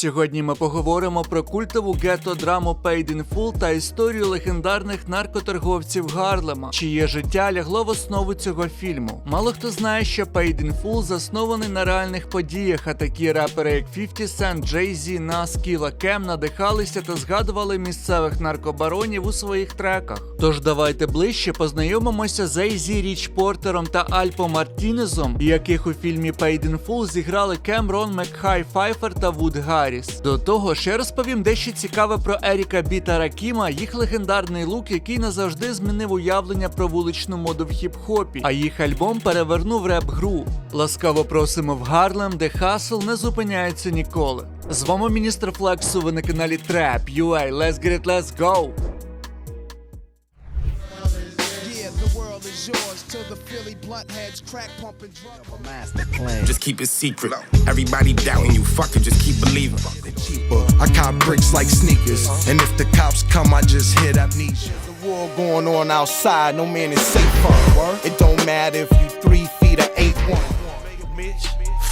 Сьогодні ми поговоримо про культову гетто-драму Paid in Full та історію легендарних наркоторговців Гарлема, чиє життя лягло в основу цього фільму. Мало хто знає, що Paid in Full заснований на реальних подіях, а такі репери, як 50 Cent, Jay-Z, Nas, Killa Кем надихалися та згадували місцевих наркобаронів у своїх треках. Тож давайте ближче познайомимося з AZ Річ Портером та Альпо Мартінезом, яких у фільмі Paid in Full зіграли Кемрон Макхай Файфер та Вуд Гарріс. До того ще розповім дещо цікаве про Еріка Біта Ракіма, їх легендарний лук, який назавжди змінив уявлення про вуличну моду в хіп-хопі, а їх альбом перевернув реп-гру. Ласкаво просимо в Гарлем, де хасл не зупиняється ніколи. З вами міністр Флексу, ви на каналі Trap UA. Let's get it, let's go! Till the Philly blunt heads crack pumping drum. Just keep it secret. Everybody doubting you, fuck it, just keep believing. cheaper. I cop bricks like sneakers. And if the cops come, I just hit amnesia. There's a war going on outside, no man is safe from. It don't matter if you three feet or eight one.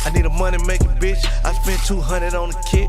I need a money making bitch. I spent 200 on a kit.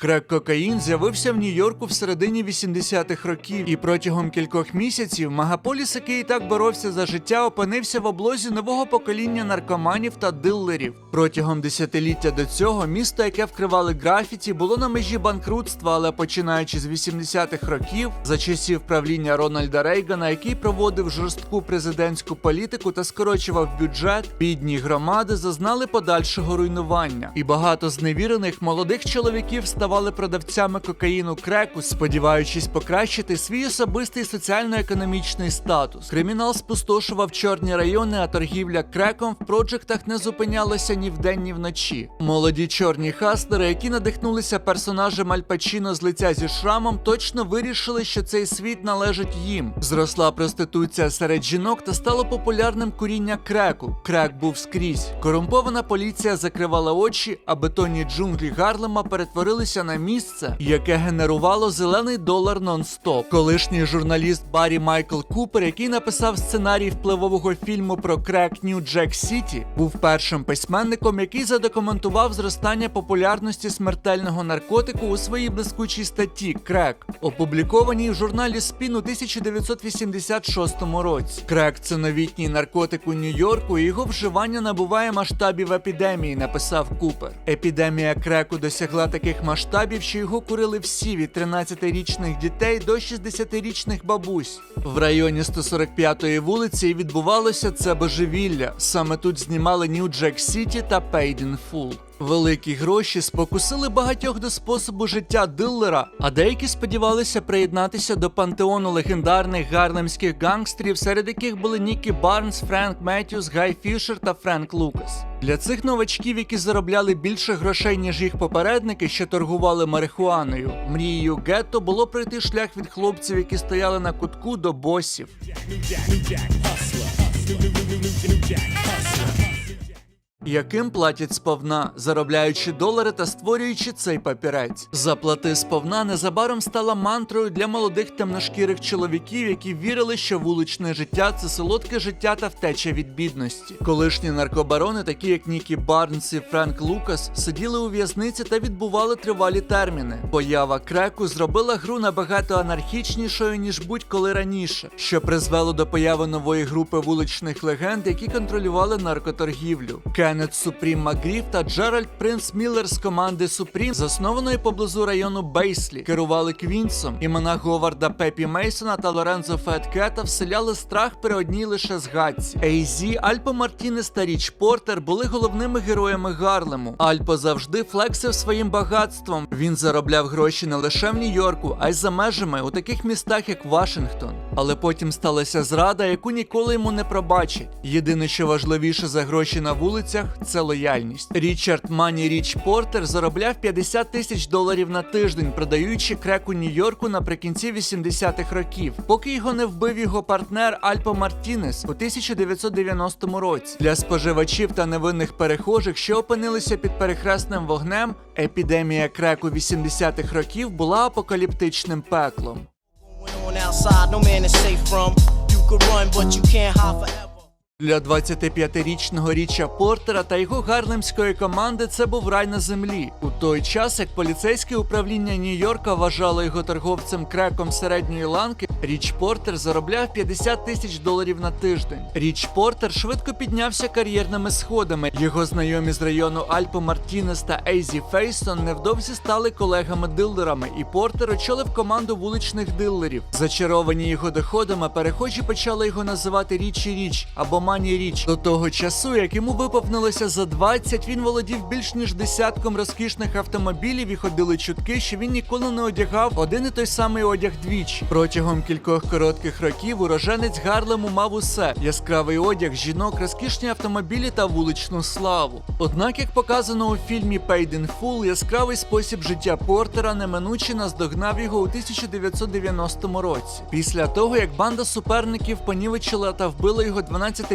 1500 Крек кокаїн з'явився в Нью-Йорку в середині 80-х років, і протягом кількох місяців мегаполіс, який і так боровся за життя, опинився в облозі нового покоління наркоманів та дилерів. Протягом десятиліття до цього місто, яке вкривали графіті, було на межі банкрутства, але починаючи з 80-х років, за часів правління Рональда Рейгана, який проводив жорстку президентську політику та скорочував бюджет, бідні громади зазнали подальшого руйнування, і багато зневірених молодих чоловіків ставали продавцями кокаїну креку, сподіваючись покращити свій особистий соціально-економічний статус. Кримінал спустошував чорні райони, а торгівля креком в проджектах не зупинялася ні вдень, ні вночі. Молоді чорні хаслери, які надихнулися персонажем Аль Пачіно з лиця зі шрамом, точно вирішили, що цей світ належить їм. Зросла проституція серед жінок та стало популярним куріння креку. Крек був скрізь. Корумпована поліція закривала очі, а бетонні джунглі Гарлема перетворилися на місце, яке генерувало зелений долар нон-стоп. Колишній журналіст Баррі Майкл Купер, який написав сценарій впливового фільму про крек Нью Джек Сіті, був першим письменником, який задокументував зростання популярності смертельного наркотику у своїй блискучій статті Крек, опублікованій в журналі Спін у 1986 році. Крек це новітній наркотик у Нью-Йорку, і його вживання набуває масштабів епідемії, написав Купер. Епідемія креку досягла таких масштабів, що його курили всі від 13-річних дітей до 60-річних бабусь. В районі 145-ї вулиці відбувалося це божевілля. Саме тут знімали Нью Джек Сіті та Full. Великі гроші спокусили багатьох до способу життя дилера, а деякі сподівалися приєднатися до пантеону легендарних гарлемських гангстерів, серед яких були Нікі Барнс, Френк Меттюс, Гай Фішер та Френк Лукас. Для цих новачків, які заробляли більше грошей, ніж їх попередники, що торгували марихуаною, мрією гетто було пройти шлях від хлопців, які стояли на кутку до босів. Яким платять сповна, заробляючи долари та створюючи цей папірець. Заплати сповна незабаром стала мантрою для молодих темношкірих чоловіків, які вірили, що вуличне життя це солодке життя та втеча від бідності. Колишні наркобарони, такі як Нікі Барнс і Френк Лукас, сиділи у в'язниці та відбували тривалі терміни. Поява креку зробила гру набагато анархічнішою ніж будь-коли раніше, що призвело до появи нової групи вуличних легенд, які контролювали наркоторгівлю. Кеннет Супрім Макгріф та Джеральд Принц Міллер з команди Супрім, заснованої поблизу району Бейслі, керували Квінсом. Імена Говарда Пепі Мейсона та Лорензо Феткета вселяли страх при одній лише згадці. Ейзі, Альпо Мартінес та Річ Портер були головними героями Гарлему. Альпо завжди флексив своїм багатством. Він заробляв гроші не лише в Нью-Йорку, а й за межами у таких містах, як Вашингтон. Але потім сталася зрада, яку ніколи йому не пробачать. Єдине, що важливіше за гроші на вулицях, це лояльність. Річард Мані Річ Портер заробляв 50 тисяч доларів на тиждень, продаючи крек у Нью-Йорку наприкінці 80-х років, поки його не вбив його партнер Альпо Мартінес у 1990 році. Для споживачів та невинних перехожих, що опинилися під перехресним вогнем, епідемія креку 80-х років була апокаліптичним пеклом. Outside, no man is safe from. You could run, but you can't hide forever. Для 25-річного Річа Портера та його гарлемської команди це був рай на землі. У той час, як поліцейське управління Нью-Йорка вважало його торговцем креком середньої ланки, Річ Портер заробляв 50 тисяч доларів на тиждень. Річ Портер швидко піднявся кар'єрними сходами. Його знайомі з району Альпо Мартінес та Ейзі Фейсон невдовзі стали колегами-дилерами, і Портер очолив команду вуличних дилерів. Зачаровані його доходами, перехожі почали його називати Річі Річ або Мані Річ. До того часу, як йому виповнилося за 20, він володів більш ніж десятком розкішних автомобілів і ходили чутки, що він ніколи не одягав один і той самий одяг двічі. Протягом кількох коротких років уроженець Гарлему мав усе: яскравий одяг, жінок, розкішні автомобілі та вуличну славу. Однак, як показано у фільмі Paid in Full, яскравий спосіб життя Портера неминуче наздогнав його у 1990 році. Після того, як банда суперників понівечила та вбила його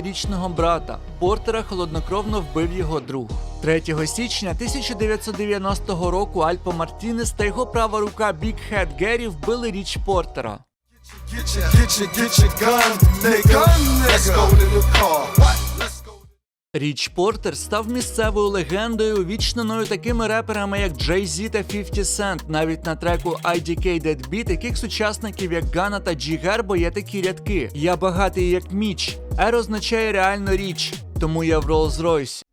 12-річного брата, Портера холоднокровно вбив його друг. 3 січня 1990 року Альпо Мартінес та його права рука Бік Хед Геррі вбили річ Портера. Річ Портер став місцевою легендою, увічненою такими реперами, як Jay Z та 50 Cent. Навіть на треку IDK Dead Beat, яких сучасників як Гана та Джі Гербо є такі рядки. Я багатий як Міч. Р означає реально річ, тому я в Rolls-Royce.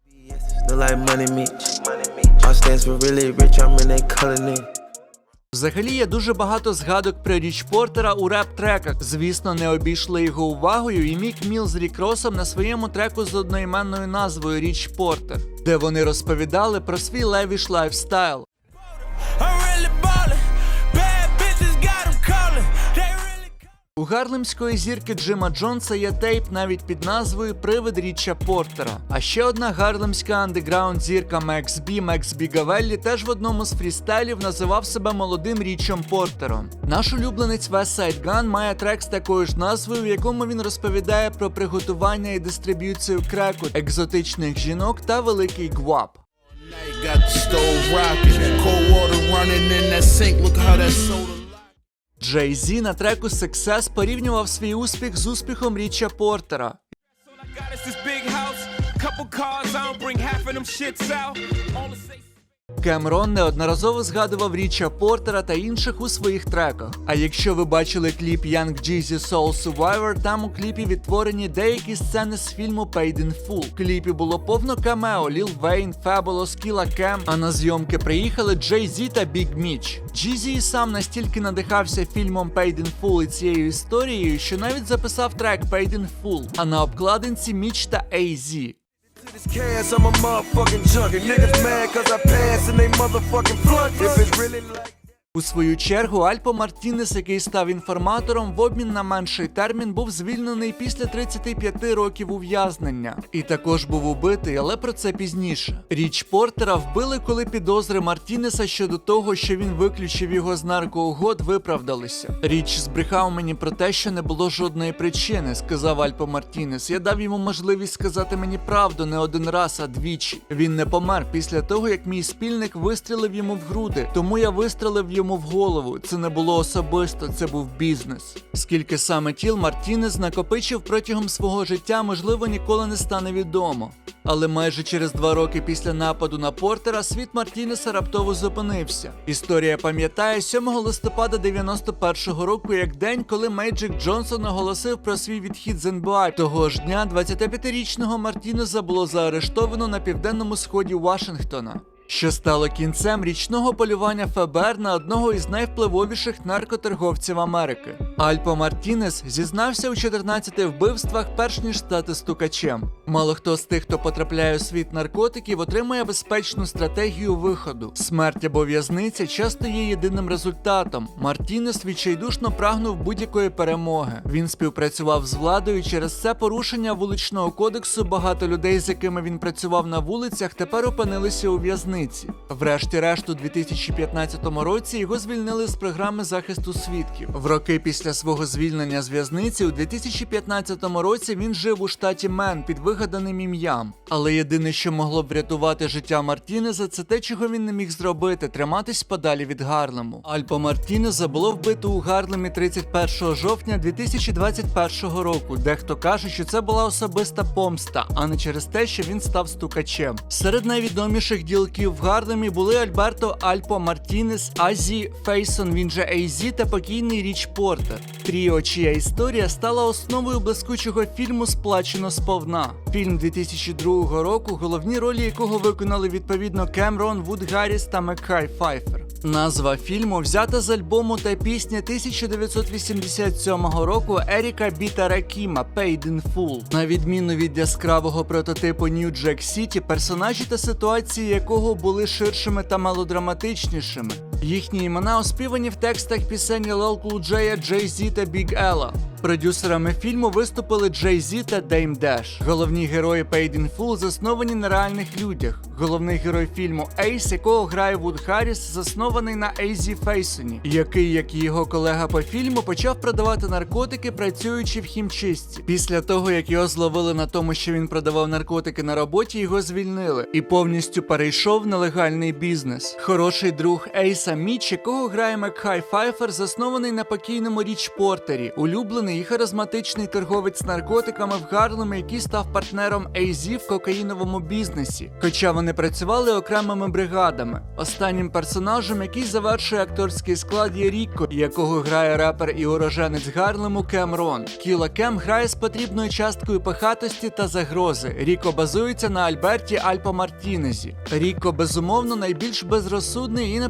Взагалі є дуже багато згадок про Річ Портера у реп-треках. Звісно, не обійшли його увагою і Мік Міл з Рік Росом на своєму треку з одноіменною назвою Річ Портер, де вони розповідали про свій левіш лайфстайл. У гарлемської зірки Джима Джонса є тейп навіть під назвою Привид Річа Портера. А ще одна гарлемська андеграунд зірка Мекс Бі Мекс Бі Гавеллі теж в одному з фрістайлів називав себе молодим Річем Портером. Наш улюбленець Westside Gun має трек з такою ж назвою, в якому він розповідає про приготування і дистриб'юцію креку, екзотичних жінок та великий гвап. Got the stove rocking, cold water running in that sink. Look how that soda. Джей Зі на треку Success порівнював свій успіх з успіхом Річа Портера. All Кемрон неодноразово згадував Річа Портера та інших у своїх треках. А якщо ви бачили кліп Young Jeezy Soul Survivor, там у кліпі відтворені деякі сцени з фільму Paid in Full. В кліпі було повно камео Ліл Вейн, Fabulous, Killa Кем, а на зйомки приїхали Джей Зі та Біг Міч. Джізі сам настільки надихався фільмом Paid in Full і цією історією, що навіть записав трек Paid in Full, а на обкладинці Міч та AZ. This cash, I'm a motherfucking junkie. Niggas mad cause I pass and they motherfucking flunk. If it's really like У свою чергу Альпо Мартінес, який став інформатором, в обмін на менший термін був звільнений після 35 років ув'язнення. І також був убитий, але про це пізніше. Річ Портера вбили, коли підозри Мартінеса щодо того, що він виключив його з наркоугод, виправдалися. Річ збрехав мені про те, що не було жодної причини, сказав Альпо Мартінес. Я дав йому можливість сказати мені правду не один раз, а двічі. Він не помер після того, як мій спільник вистрілив йому в груди, тому я вистрелив йому в голову. Це не було особисто, це був бізнес. Скільки саме тіл Мартінес накопичив протягом свого життя, можливо, ніколи не стане відомо. Але майже через два роки після нападу на Портера світ Мартінеса раптово зупинився. Історія пам'ятає 7 листопада 91-го року як день, коли Мейджик Джонсон оголосив про свій відхід з НБА. Того ж дня 25-річного Мартінеса було заарештовано на південному сході Вашингтона. Що стало кінцем річного полювання ФБР на одного із найвпливовіших наркоторговців Америки. Альпо Мартінес зізнався у 14 вбивствах, перш ніж стати стукачем. Мало хто з тих, хто потрапляє у світ наркотиків, отримує безпечну стратегію виходу. Смерть або в'язниця часто є єдиним результатом. Мартінес відчайдушно прагнув будь-якої перемоги. Він співпрацював з владою. Через це порушення вуличного кодексу багато людей, з якими він працював на вулицях, тепер опинилися у в'язниці. В'язниці. Врешті-решт, у 2015 році його звільнили з програми захисту свідків. В роки після свого звільнення з в'язниці у 2015 році він жив у штаті Мен під вигаданим ім'ям. Але єдине, що могло б врятувати життя Мартінеза, це те, чого він не міг зробити триматись подалі від Гарлему. Альпо Мартінеза було вбито у Гарлемі 31 жовтня 2021 року. Дехто каже, що це була особиста помста, а не через те, що він став стукачем. Серед найвідоміших ділків в Гарлемі були Альберто Альпо Мартінес, Азі Фейсон, він же Ейзі та покійний Річ Портер. Тріо, чия історія стала основою блискучого фільму Сплачено сповна. Фільм 2002 року, головні ролі якого виконали відповідно Кемрон, Вуд Гарріс та Мекхай Файфер. Назва фільму взята з альбому та пісні 1987 року Еріка Біта Ракіма «Paid in Full». На відміну від яскравого прототипу Jack City, персонажі та ситуації якого були ширшими та мелодраматичнішими. Їхні імена оспівані в текстах пісень Lil Cool J, Jay-Z та Big Ella. Продюсерами фільму виступили Jay-Z та Dame Dash. Головні герої Paid in Full засновані на реальних людях. Головний герой фільму Ейс, якого грає Вуд Харріс, заснований на Ейзі Фейсоні, який, як і його колега по фільму, почав продавати наркотики, працюючи в хімчистці. Після того, як його зловили на тому, що він продавав наркотики на роботі, його звільнили і повністю перейшов на легальний бізнес. Хороший друг Ейса Міч, якого грає Макхай Файфер, заснований на покійному Річ Портері, улюблений і харизматичний торговець наркотиками в Гарлемі, який став партнером Ейзі в кокаїновому бізнесі. Хоча вони працювали окремими бригадами. Останнім персонажем, який завершує акторський склад, є Ріко, якого грає репер і уроженець Гарлему Кемрон. Кіла Кем грає з потрібною часткою пихатості та загрози. Ріко базується на Альберті Альпо Мартінезі. Ріко, безумовно, найбільш безрозсудний і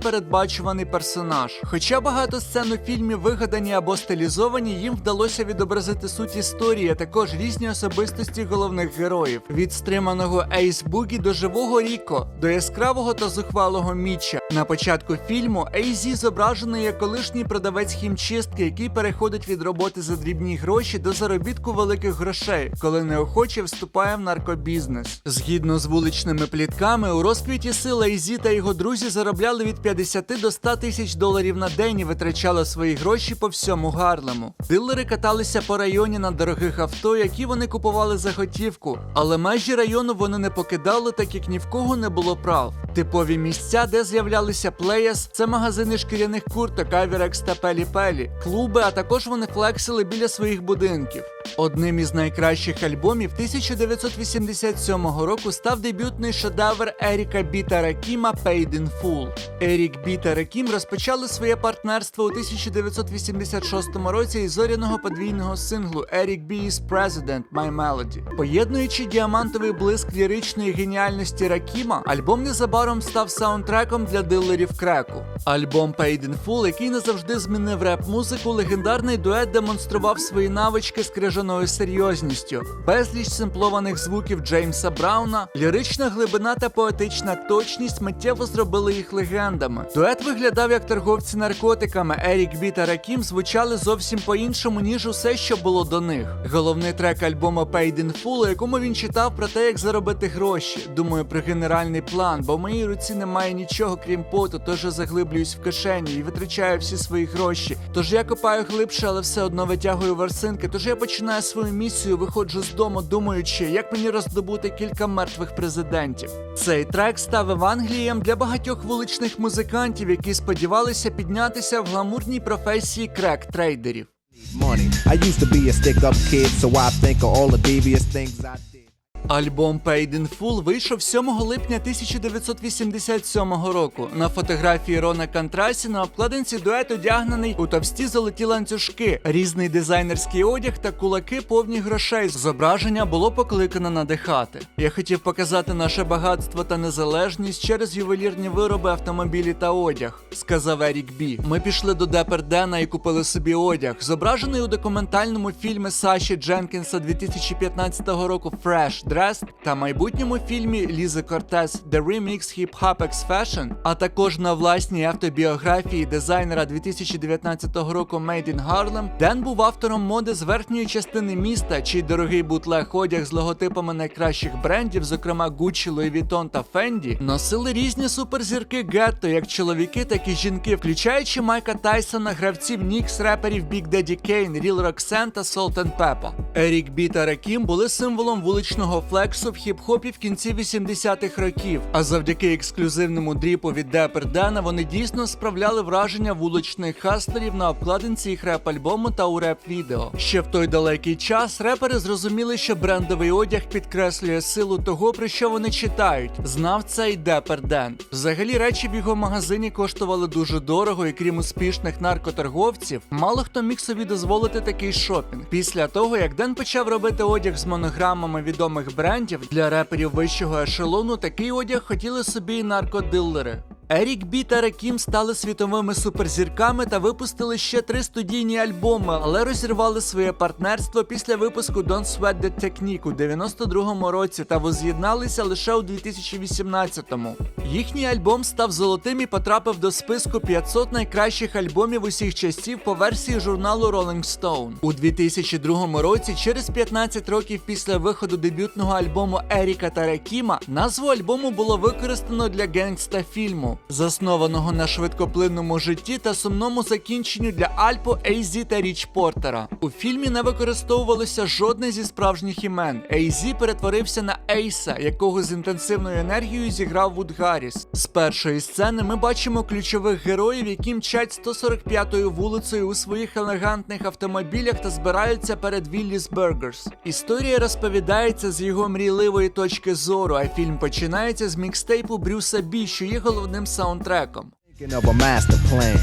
непередбачуваний персонаж. Хоча багато сцен у фільмі вигадані або стилізовані, їм вдалося відобразити суть історії, а також різні особистості головних героїв. Від стриманого Ейс Бугі до живого Ріко, до яскравого та зухвалого Міча. На початку фільму Ейзі зображений як колишній продавець хімчистки, який переходить від роботи за дрібні гроші до заробітку великих грошей, коли неохоче вступає в наркобізнес. Згідно з вуличними плітками, у розквіті сил Ейзі та його друзі заробляли від 50 до 100 тисяч доларів на день і витрачали свої гроші по всьому Гарлему. Дилери каталися по районі на дорогих авто, які вони купували за готівку, але межі району вони не покидали, так як ні в кого не було прав. Типові місця, де з'являлися плеяс, це магазини шкіряних курток, кавірекс та Пелі Пелі, клуби, а також вони флексили біля своїх будинків. Одним із найкращих альбомів 1987 року став дебютний шедевр Еріка Біта Ракіма «Paid in Full». Ерік Бі та Ракім розпочали своє партнерство у 1986 році із зоряного подвійного синглу Ерік Бі is President My Melody. Поєднуючи діамантовий блиск ліричної геніальності Ракіма, альбом незабаром став саундтреком для дилерів креку. Альбом Paid in Full, який назавжди змінив реп-музику, легендарний дует демонстрував свої навички з крижаною серйозністю, безліч симплованих звуків Джеймса Брауна, лірична глибина та поетична точність миттєво зробили їх легендами. Дует виглядав як торговці наркотиками. Ерік Бі та Ракім звучали зовсім по-іншому, ніж усе, що було до них. Головний трек альбому Paid in Full, у якому він читав про те, як заробити гроші. Думаю про генеральний план, бо в моїй руці немає нічого крім поту, тож я заглиблююсь в кишені і витрачаю всі свої гроші. Тож я копаю глибше, але все одно витягую ворсинки. Тож я починаю свою місію, виходжу з дому, думаючи, як мені роздобути кілька мертвих президентів. Цей трек став Евангелієм для багатьох вуличних музикантів, які сподівалися піднятися в гламурній професії крек-трейдерів. I used to be a stick up kid, so I think of all the devious things I. Альбом Paid in Full вийшов 7 липня 1987 року. На фотографії Рона Кантрасі на обкладинці дует одягнений у товсті золоті ланцюжки, різний дизайнерський одяг та кулаки повні грошей. Зображення було покликано надихати. Я хотів показати наше багатство та незалежність через ювелірні вироби, автомобілі та одяг, сказав Ерік Бі. Ми пішли до Депердена і купили собі одяг, зображений у документальному фільмі Саші Дженкінса 2015 року Fresh, Dressed та майбутньому фільмі Лізи Кортес The Remix Hip Hop X Fashion, а також на власній автобіографії дизайнера 2019 року Made in Harlem, Ден був автором моди з верхньої частини міста, чий дорогий бутлег одяг з логотипами найкращих брендів, зокрема Gucci, Louis Vuitton та Fendi, носили різні суперзірки гетто, як чоловіки, так і жінки, включаючи Майка Тайсона, гравців Нікс, реперів Big Daddy Kane, Real Roxanne та Salt and Peppa. Ерік Бі та Ракім були символом вуличного флексу в хіп-хопі в кінці 80-х років. А завдяки ексклюзивному дріпу від Депер Дена вони дійсно справляли враження вуличних хаслерів на обкладинці їх реп-альбому та у реп-відео. Ще в той далекий час репери зрозуміли, що брендовий одяг підкреслює силу того, про що вони читають. Знав це й Депер Ден. Взагалі речі в його магазині коштували дуже дорого, і крім успішних наркоторговців, мало хто міг собі дозволити такий шопінг. Після того, як Ден почав робити одяг з монограмами відомих брендів для реперів вищого ешелону, такий одяг хотіли собі і наркодилери. Ерік Бі та Ракім стали світовими суперзірками та випустили ще три студійні альбоми, але розірвали своє партнерство після випуску Don't Sweat the Technique у 92-му році та воз'єдналися лише у 2018-му. Їхній альбом став золотим і потрапив до списку 500 найкращих альбомів усіх часів по версії журналу Rolling Stone. У 2002 році, через 15 років після виходу дебютного альбому Еріка та Ракіма, назву альбому було використано для генгста фільму, заснованого на швидкоплинному житті та сумному закінченню для Альпо, Ейзі та Річ Портера. У фільмі не використовувалося жодне зі справжніх імен. Ейзі перетворився на Ейса, якого з інтенсивною енергією зіграв Вуд Гарріс. З першої сцени ми бачимо ключових героїв, які мчать 145-ю вулицею у своїх елегантних автомобілях та збираються перед Вілліс Бергерс. Історія розповідається з його мрійливої точки зору, а фільм починається з мікстейпу Брюса Бі, що є головним саундтреком. Of a master plan.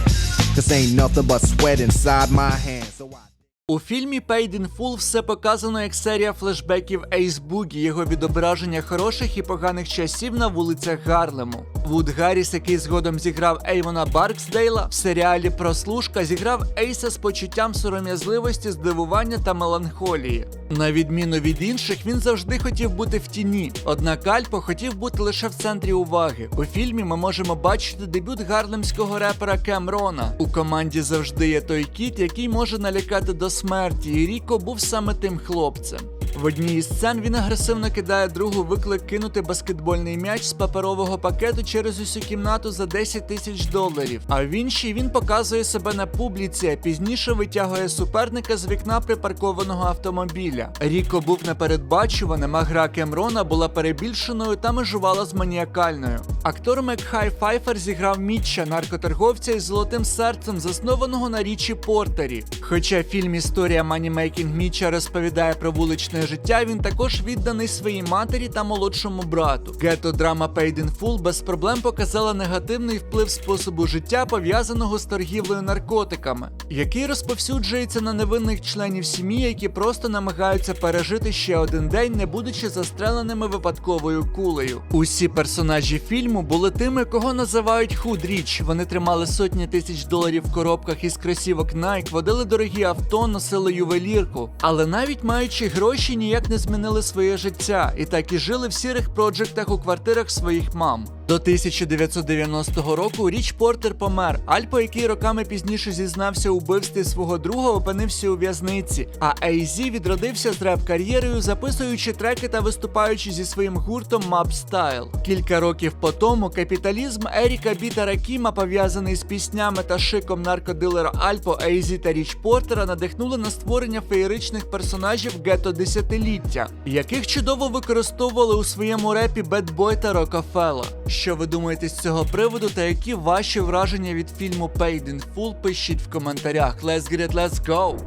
Cause ain't nothing but sweat inside my hands. So I У фільмі Paid in Full все показано як серія флешбеків Ейс Бугі, його відображення хороших і поганих часів на вулицях Гарлему. Вуд Гарріс, який згодом зіграв Ейвона Барксдейла, в серіалі Прослушка зіграв Ейса з почуттям сором'язливості, здивування та меланхолії. На відміну від інших, він завжди хотів бути в тіні. Однак Альпо хотів бути лише в центрі уваги. У фільмі ми можемо бачити дебют гарлемського репера Кемрона. У команді завжди є той кіт, який може налякати до смерті, і Ріко був саме тим хлопцем. В одній із сцен він агресивно кидає другу виклик кинути баскетбольний м'яч з паперового пакету через усю кімнату за 10 тисяч доларів. А в іншій він показує себе на публіці, а пізніше витягує суперника з вікна припаркованого автомобіля. Ріко був непередбачуваним, а гра Кемрона була перебільшеною та межувала з маніакальною. Актор Мекхай Файфер зіграв Мітча, наркоторговця із золотим серцем, заснованого на річі Портері. Хоча фільм Історія манімейкінг Мітча розповідає про вуличне життя, він також відданий своїй матері та молодшому брату. Гетто драма Paid in Full без проблем показала негативний вплив способу життя, пов'язаного з торгівлею наркотиками, який розповсюджується на невинних членів сім'ї, які просто намагаються пережити ще один день, не будучи застреленими випадковою кулею. Усі персонажі фільму були тими, кого називають худріч. Вони тримали сотні тисяч доларів в коробках із кросівок Nike, водили дорогі авто, носили ювелірку. Але навіть маючи гроші, ніяк не змінили своє життя і так і жили в сірих проджектах у квартирах своїх мам. До 1990 року Річ Портер помер. Альпо, який роками пізніше зізнався у вбивстві свого друга, опинився у в'язниці. А Ейзі відродився з реп-кар'єрою, записуючи треки та виступаючи зі своїм гуртом Map Style. Кілька років по тому капіталізм Еріка Біта Ракіма, пов'язаний з піснями та шиком наркодилера Альпо, Ейзі та Річ Портера, надихнули на створення феєричних персонажів гетто десятиліття, яких чудово використовували у своєму репі Boy та Рокафелла. Що ви думаєте з цього приводу та які ваші враження від фільму Paid in Full пишіть в коментарях. Let's get it, let's go!